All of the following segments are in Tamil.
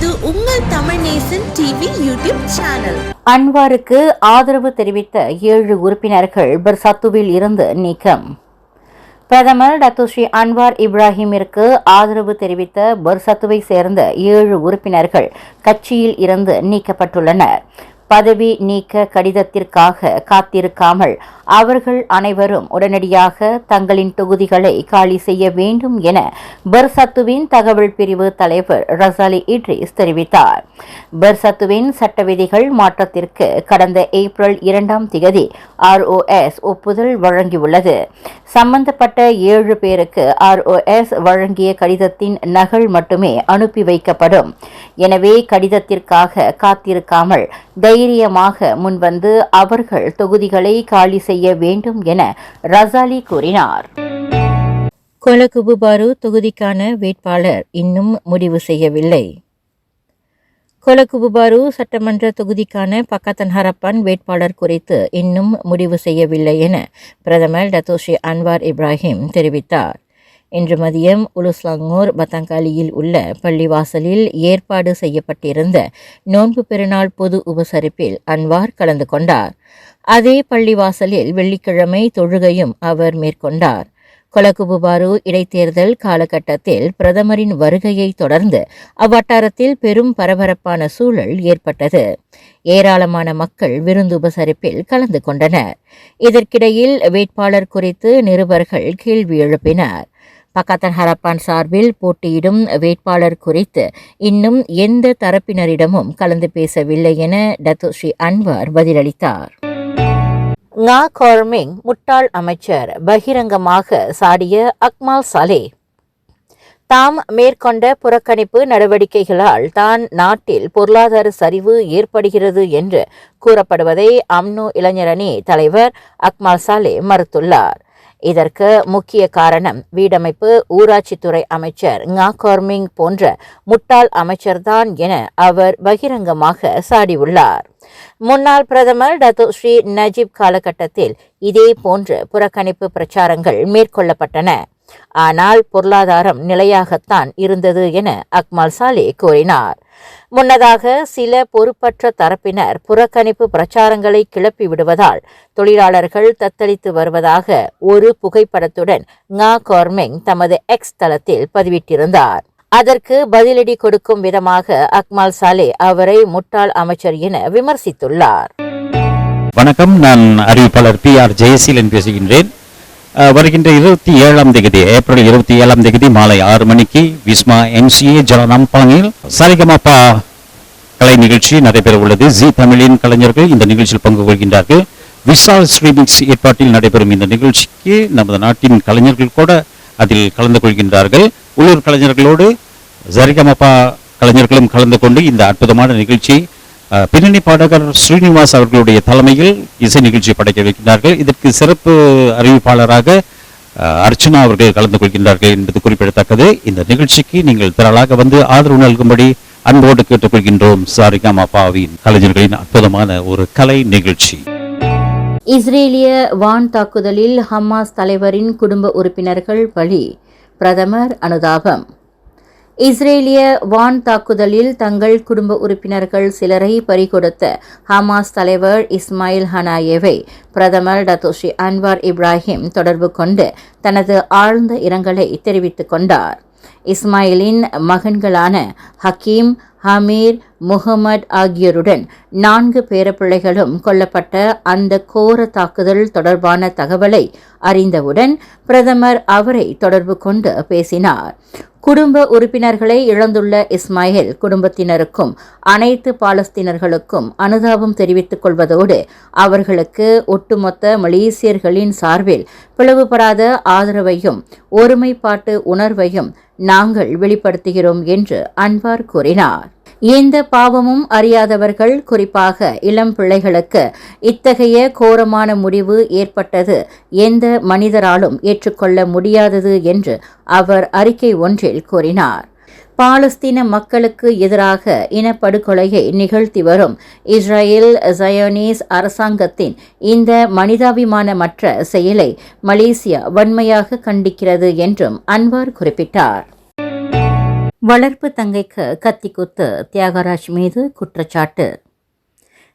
இது உங்கள் Tamil Nesan TV YouTube channel. அன்வாருக்கு ஆதரவு தெரிவித்த ஏழு உறுப்பினர்கள் பர்சத்துவில் இருந்து நீக்கம். பிரதமர் டத்துஸ்ரீ அன்வார் இப்ராஹிமிற்கு ஆதரவு தெரிவித்த பர்சத்துவை சேர்ந்த ஏழு உறுப்பினர்கள் கட்சியில் இருந்து நீக்கப்பட்டுள்ளனர். பதவி நீக்க கடிதத்திற்காக காத்திருக்காமல் அவர்கள் அனைவரும் உடனடியாக தங்களின் தொகுதிகளை காலி செய்ய வேண்டும் என பர்சத்துவின் தகவல் பிரிவு தலைவர் ரசாலி இட்ரிஸ் தெரிவித்தார். பர்சத்துவின் சட்ட விதிகள் மாற்றத்திற்கு கடந்த ஏப்ரல் இரண்டாம் திகதி ஆர்ஓஎஸ் ஒப்புதல் வழங்கியுள்ளது. சம்பந்தப்பட்ட ஏழு பேருக்கு ஆர்ஓஎஸ் வழங்கிய கடிதத்தின் நகல் மட்டுமே அனுப்பி வைக்கப்படும். எனவே கடிதத்திற்காக காத்திருக்காமல் தைரியமாக முன்வந்து அவர்கள் தொகுதிகளை காலி செய்ய வேண்டும் என ரசாலி கூறினார். கொலகுபுபாரு தொகுதிக்கான வேட்பாளர் இன்னும் முடிவு செய்யவில்லை. கொலகுபுபாரு சட்டமன்ற தொகுதிக்கான பக்கத்தன் ஹரப்பன் வேட்பாளர் குறித்து இன்னும் முடிவு செய்யவில்லை என பிரதமர் டத்தோஷி அன்வார் இப்ராஹிம் தெரிவித்தார். இன்று மதியம் உலுஸ்லாங்கூர் பத்தங்காலியில் உள்ள பள்ளிவாசலில் ஏற்பாடு செய்யப்பட்டிருந்த நோன்பு பெருநாள் பொது உபசரிப்பில் அன்வார் கலந்து கொண்டார். அதே பள்ளிவாசலில் வெள்ளிக்கிழமை தொழுகையும் அவர் மேற்கொண்டார். கொலகுபுபாரு இடைத்தேர்தல் காலகட்டத்தில் பிரதமரின் வருகையை தொடர்ந்து அவ்வட்டாரத்தில் பெரும் பரபரப்பான சூழல் ஏற்பட்டது. ஏராளமான மக்கள் விருந்து உபசரிப்பில் கலந்து கொண்டனர். இதற்கிடையில் வேட்பாளர் குறித்து நிருபர்கள் கேள்வி எழுப்பினர். பக்கத்தன் ஹரப்பான் சார்பில் போட்டியிடும் வேட்பாளர் குறித்து இன்னும் எந்த தரப்பினரிடமும் கலந்து பேசவில்லை என டத்துஸ்ரீ அன்வார் பதிலளித்தார். நா கார்மிங் முட்டாள் அமைச்சர் பகிரங்கமாக சாடிய அக்மால் சாலே. தாம் மேற்கொண்ட புறக்கணிப்பு நடவடிக்கைகளால் தான் நாட்டில் பொருளாதார சரிவு ஏற்படுகிறது என்று கூறப்படுவதை அம்னோ இளைஞரணி தலைவர் அக்மால் சாலே மறுத்துள்ளார். இதற்கு முக்கிய காரணம் வீடமைப்பு ஊராட்சித்துறை அமைச்சர் ngா போன்ற முட்டாள் அமைச்சர்தான் என அவர் பகிரங்கமாக சாடியுள்ளார். முன்னாள் பிரதமர் டத்து ஸ்ரீ நஜீப் காலகட்டத்தில் இதே போன்ற புறக்கணிப்பு பிரச்சாரங்கள் மேற்கொள்ளப்பட்டன. ஆனால் பொருளாதாரம் நிலையாகத்தான் இருந்தது என அக்மால் சாலே கூறினார். முன்னதாக சில பொறுப்பற்ற தரப்பினர் புறக்கணிப்பு பிரச்சாரங்களை கிளப்பி விடுவதால் தொழிலாளர்கள் தத்தளித்து வருவதாக ஒரு புகைப்படத்துடன் ngா கோர்மெங் தமது எக்ஸ் தளத்தில் பதிவிட்டிருந்தார். அதற்கு பதிலடி கொடுக்கும் விதமாக அக்மால் சாலே அவரை முட்டாள் அமைச்சர் என விமர்சித்துள்ளார். வணக்கம். நான் அறிவிப்பாளர் பி ஆர் ஜெயசீலன் பேசுகின்றேன். வருகின்ற இருபத்தி ஏழாம் தேதி ஏப்ரல் இருபத்தி ஏழாம் தேதி மாலை ஆறு மணிக்கு விஸ்மா எம்சிஏ ஜலனாம்பாங்கில் சரிகமாப்பா கலை நிகழ்ச்சி நடைபெற உள்ளது. ஜி தமிழின் கலைஞர்கள் இந்த நிகழ்ச்சியில் பங்கு கொள்கின்றார்கள். விசால் ஸ்ரீமிக்ஸ் ஏற்பாட்டில் நடைபெறும் இந்த நிகழ்ச்சிக்கு நமது நாட்டின் கலைஞர்கள் கூட அதில் கலந்து கொள்கின்றார்கள். உள்ளூர் கலைஞர்களோடு சரிகமப்பா கலைஞர்களும் கலந்து கொண்டு இந்த அற்புதமான நிகழ்ச்சியை பின்னணி பாடகர் ஸ்ரீனிவாஸ் அவர்களுடைய தலைமையில் இசை நிகழ்ச்சி படைக்க வைக்கின்றார்கள். இதற்கு சிறப்பு அறிவிப்பாளராக அர்ச்சனா அவர்கள் கலந்து கொள்கின்றார்கள் என்பது குறிப்பிடத்தக்கது. இந்த நிகழ்ச்சிக்கு நீங்கள் திரளாக வந்து ஆதரவு நல்கும்படி அன்போடு கேட்டுக்கொள்கின்றோம். சாரிகாமா பாவின் கலைஞர்களின் அற்புதமான ஒரு கலை நிகழ்ச்சி. இஸ்ரேலிய வான் தாக்குதலில் ஹமாஸ் தலைவரின் குடும்ப உறுப்பினர்கள் பலி. பிரதமர் அனுதாபம். இஸ்ரேலிய வான் தாக்குதலில் தங்கள் குடும்ப உறுப்பினர்கள் சிலரை பறிகொடுத்த ஹமாஸ் தலைவர் இஸ்மாயில் ஹனாயேவை பிரதமர் டத்தோஷி அன்வார் இப்ராஹிம் தொடர்பு கொண்டு தனது ஆழ்ந்த இரங்கலை தெரிவித்துக் கொண்டார். இஸ்மாயிலின் மகன்களான ஹக்கீம் ஹமீர் முகமது ஆகியோருடன் நான்கு பேரப்பிள்ளைகளும் கொல்லப்பட்ட அந்த கோர தாக்குதல் தொடர்பான தகவலை அறிந்தவுடன் பிரதமர் அவரை தொடர்பு கொண்டு பேசினார். குடும்ப உறுப்பினர்களை இழந்துள்ள இஸ்மாயில் குடும்பத்தினருக்கும் அனைத்து பாலஸ்தீனர்களுக்கும் அனுதாபம் தெரிவித்துக் கொள்வதோடு அவர்களுக்கு ஒட்டுமொத்த மலேசியர்களின் சார்பில் பிளவுபடாத ஆதரவையும் ஒருமைப்பாட்டு உணர்வையும் நாங்கள் வெளிப்படுத்துகிறோம் என்று அன்வார் கூறினார். எந்த பாவமும் அறியாதவர்கள் குறிப்பாக இளம் பிள்ளைகளுக்கு இத்தகைய கோரமான முடிவு ஏற்பட்டது எந்த மனிதராலும் ஏற்றுக்கொள்ள முடியாதது என்று அவர் அறிக்கை ஒன்றில் கூறினார். பாலஸ்தீன மக்களுக்கு எதிராக இனப்படுகொலையை நிகழ்த்தி வரும் இஸ்ரேல் ஜயோனீஸ் அரசாங்கத்தின் இந்த மனிதாபிமானமற்ற செயலை மலேசியா வன்மையாக கண்டிக்கிறது என்றும் அன்வார் குறிப்பிட்டார். வளர்ப்பு தங்கைக்கு கத்திக்குத்து தியாகராஜ் மீது குற்றச்சாட்டு.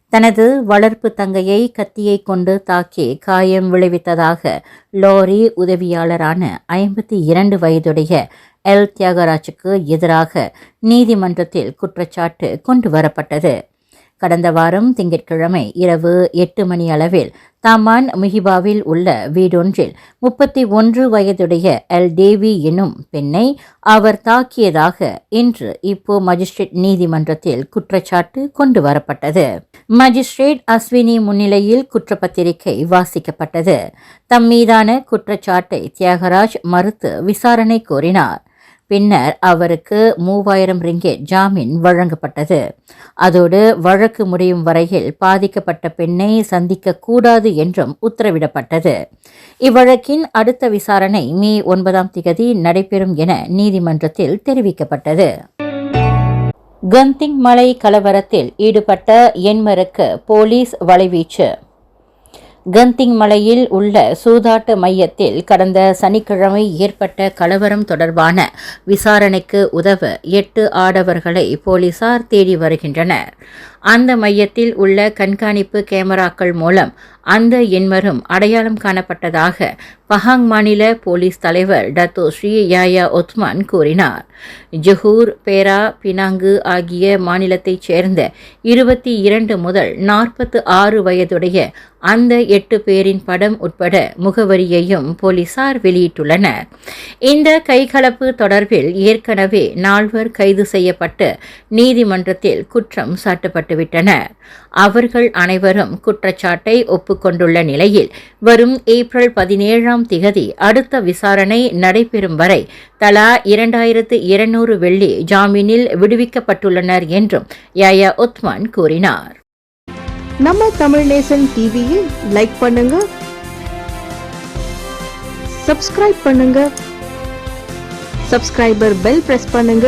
தனது வளர்ப்பு தங்கையை கத்தியை கொண்டு தாக்கி காயம் விளைவித்ததாக லோரி உதவியாளரான ஐம்பத்தி இரண்டு வயதுடைய எல் தியாகராஜுக்கு எதிராக நீதிமன்றத்தில் குற்றச்சாட்டு கொண்டு வரப்பட்டது. கடந்த வாரம் திங்கட்கிழமை இரவு எட்டு மணி அளவில் தாமான் முஹிபாவில் உள்ள வீடொன்றில் முப்பத்தி ஒன்று வயதுடைய எல் தேவி எனும் பெண்ணை அவர் தாக்கியதாக இன்று இப்போ மஜிஸ்ட்ரேட் நீதிமன்றத்தில் குற்றச்சாட்டு கொண்டு வரப்பட்டது. மஜிஸ்ட்ரேட் அஸ்வினி முன்னிலையில் குற்றப்பத்திரிகை வாசிக்கப்பட்டது. தம் மீதான குற்றச்சாட்டை தியாகராஜ் மறுத்து விசாரணை கோரினார். பின்னர் அவருக்கு மூவாயிரம் ரிங்கெட் ஜாமீன் வழங்கப்பட்டது. அதோடு வழக்கு முடியும் வரையில் பாதிக்கப்பட்ட பெண்ணை சந்திக்க கூடாது என்றும் உத்தரவிடப்பட்டது. இவ்வழக்கின் அடுத்த விசாரணை மே ஒன்பதாம் திகதி நடைபெறும் என நீதிமன்றத்தில் தெரிவிக்கப்பட்டது. கந்திங் மலை கலவரத்தில் ஈடுபட்ட எண்மருக்கு போலீஸ் வலைவீச்சு. கந்திங் மலையில் உள்ள சூதாட்ட மையத்தில் கடந்த சனிக்கிழமை ஏற்பட்ட கலவரம் தொடர்பான விசாரணைக்கு உதவ எட்டு ஆடவர்களை போலீசார் தேடி வருகின்றனர். அந்த மையத்தில் உள்ள கண்காணிப்பு கேமராக்கள் மூலம் அந்த எண்மரும் அடையாளம் காணப்பட்டதாக பஹாங் மாநில போலீஸ் தலைவர் டத்தோ ஸ்ரீ யாயா ஒத்மான் கூறினார். ஜஹூர் பேரா பினாங்கு ஆகிய மாநிலத்தைச் சேர்ந்த இருபத்தி இரண்டு முதல் நாற்பத்து ஆறு வயதுடைய அந்த எட்டு பேரின் படம் உட்பட முகவரியையும் போலீசார் வெளியிட்டுள்ளனர். இந்த கைகலப்பு தொடர்பில் ஏற்கனவே நால்வர் கைது செய்யப்பட்டு நீதிமன்றத்தில் குற்றம் சாட்டப்பட்டுவிட்டனர் அவர்கள் அனைவரும் குற்றச்சாட்டை ஒப்புக்கொண்டுள்ள நிலையில் வரும் ஏப்ரல் பதினேழாம் திகதி அடுத்த விசாரணை நடைபெறும் வரை தலா இரண்டாயிரத்து இருநூறு வெள்ளி ஜாமீனில் விடுவிக்கப்பட்டுள்ளனர் என்றும் யாயா உத்மான் கூறினார். நம்ம தமிழ் நேசன் டிவியில் லைக் பண்ணுங்க சப்ஸ்கிரைப் பண்ணுங்க சப்ஸ்கிரைபர் பெல் பிரஸ் பண்ணுங்க.